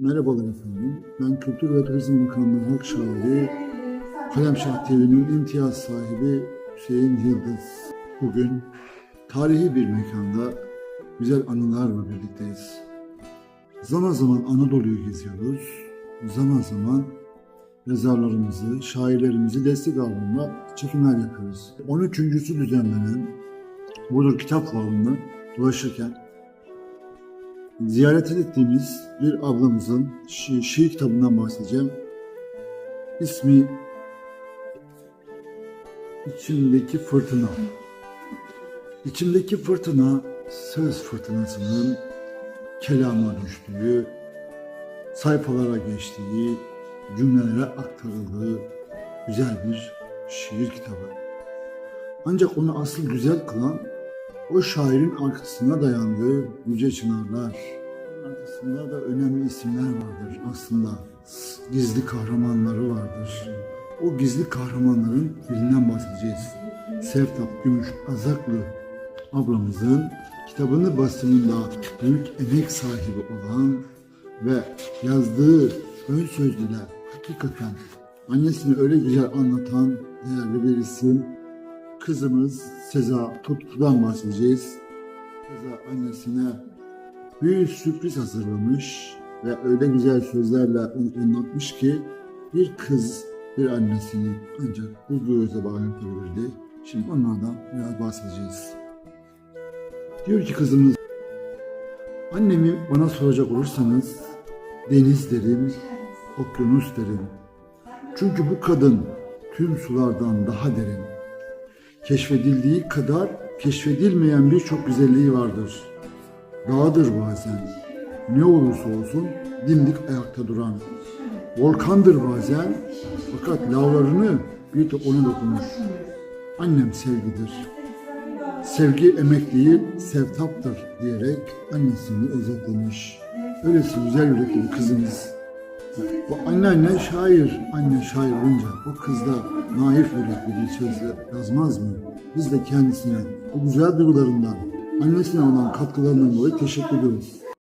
Merhabalar efendim. Ben Kültür ve Turizm Bakanlığı Halk Şairi, Kalemşah TV'nin imtiyaz sahibi Hüseyin Yıldız. Bugün tarihi bir mekanda güzel anılarla birlikteyiz. Zaman zaman Anadolu'yu geziyoruz. Zaman zaman yazarlarımızı, şairlerimizi destek aldığında çekimler yapıyoruz. 13.sü düzenlenen Budur Kitap Fuarı'nda dolaşırken ziyaret ettiğimiz bir ablamızın şi- şiir kitabından bahsedeceğim. İsmi İçimdeki Fırtına. İçimdeki fırtına söz fırtınasının kelama düştüğü, sayfalara geçtiği, cümlelere aktarıldığı güzel bir şiir kitabı. Ancak onu asıl güzel kılan o şairin arkasına dayandığı yüce çınarlar. Arkasında da önemli isimler vardır aslında. Gizli kahramanları vardır. O gizli kahramanların birinden bahsedeceğiz. Sevtap Gümüş Azaklı ablamızın kitabını basımında büyük emek sahibi olan ve yazdığı ön sözlüler hakikaten annesini öyle güzel anlatan değerli bir isim kızımız Seza Tutku'dan bahsedeceğiz. Seza annesine büyük sürpriz hazırlamış ve öyle güzel sözlerle anlatmış ki bir kız bir annesini ancak bu göze bağlanabilirdi. Şimdi onlardan biraz bahsedeceğiz. Diyor ki kızımız, annemi bana soracak olursanız deniz derim, okyanus derim. Çünkü bu kadın tüm sulardan daha derin. Keşfedildiği kadar keşfedilmeyen birçok güzelliği vardır. Dağdır bazen. Ne olursa olsun dimdik ayakta duran. Volkandır bazen fakat lavlarını bir tek ona dokunur. Annem sevgidir. Sevgi emek değil, sevtaptır diyerek annesini özetlemiş. Öylesi güzel yürekli bir kızımız. Bu anneanne şair, anne şair olunca bu kız da naif yürekli bir söz yazmaz mı? Biz de kendisine bu güzel duygularından, annesine olan katkılarından dolayı teşekkür ediyoruz.